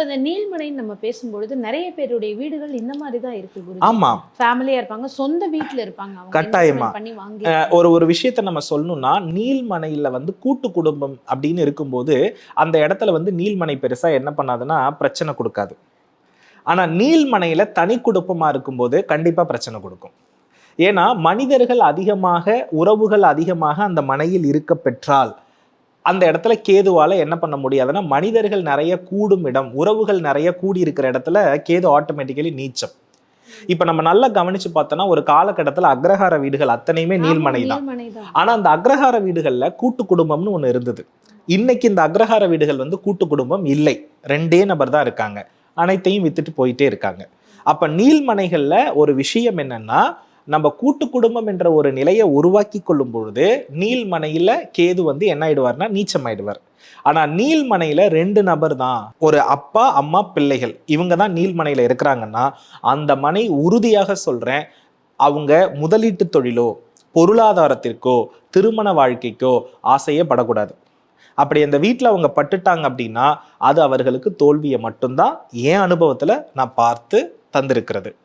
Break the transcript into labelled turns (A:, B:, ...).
A: இப்ப இந்த நீள்மனைன்னு நம்ம பேசும்பொழுது நிறைய பேருடைய வீடுகள் இந்த மாதிரி தான் இருக்கு குரு
B: ஆமா.
A: ஃபேமிலியா இருப்பாங்க சொந்த வீட்ல இருப்பாங்க அவங்க.
B: கட்டாயமா.
A: பண்ணி வாங்கி
B: ஒரு ஒரு விஷயத்த நம்ம சொல்லணும்னா நீள்மனையில் வந்து கூட்டு குடும்பம் அப்படின்னு இருக்கும்போது அந்த இடத்துல வந்து நீள்மனை பெருசா என்ன பண்ணாதுன்னா பிரச்சனை கொடுக்காது. ஆனா நீள்மனையில தனி குடும்பமா இருக்கும்போது கண்டிப்பா பிரச்சனை கொடுக்கும். ஏன்னா மனிதர்கள் அதிகமாக உறவுகள் அதிகமாக அந்த மனையில் இருக்க பெற்றால் அந்த இடத்துல கேதுவால என்ன பண்ண முடியாதுன்னா மனிதர்கள் நிறைய கூடும் இடம் உறவுகள் நிறைய கூடி இருக்கிற இடத்துல கேது ஆட்டோமேட்டிக்கலி நீச்சம். இப்ப நம்ம நல்லா கவனிச்சு பார்த்தோம்னா ஒரு காலகட்டத்துல அக்ரஹார வீடுகள் அத்தனையுமே
A: நீள்மனை தான்.
B: ஆனா அந்த அக்ரஹார வீடுகள்ல கூட்டு குடும்பம்னு ஒண்ணு இருந்தது. இன்னைக்கு இந்த அக்ரஹார வீடுகள் வந்து கூட்டு குடும்பம் இல்லை. ரெண்டே நபர் தான் இருக்காங்க. அனைத்தையும் வித்துட்டு போயிட்டே இருக்காங்க. அப்ப நீள்மனைகள்ல ஒரு விஷயம் என்னன்னா நம்ம கூட்டு குடும்பம் என்ற ஒரு நிலையை உருவாக்கி கொள்ளும் பொழுது நீள்மனையில கேது வந்து என்ன ஆயிடுவார்னா நீச்சம் ஆயிடுவார். ஆனா நீள்மனையில ரெண்டு நபர் தான். ஒரு அப்பா அம்மா பிள்ளைகள் இவங்க தான் நீள்மனையில இருக்கிறாங்கன்னா அந்த மனை உறுதியாக சொல்றேன் அவங்க முதலீட்டு தொழிலோ பொருளாதாரத்திற்கோ திருமண வாழ்க்கைக்கோ ஆசையே படக்கூடாது அப்படி அந்த வீட்டில் அவங்க பட்டுட்டாங்க அப்படின்னா அது அவர்களுக்கு தோல்வியை மட்டும்தான் என் அனுபவத்தில் நான் பார்த்து தந்திருக்கிறது.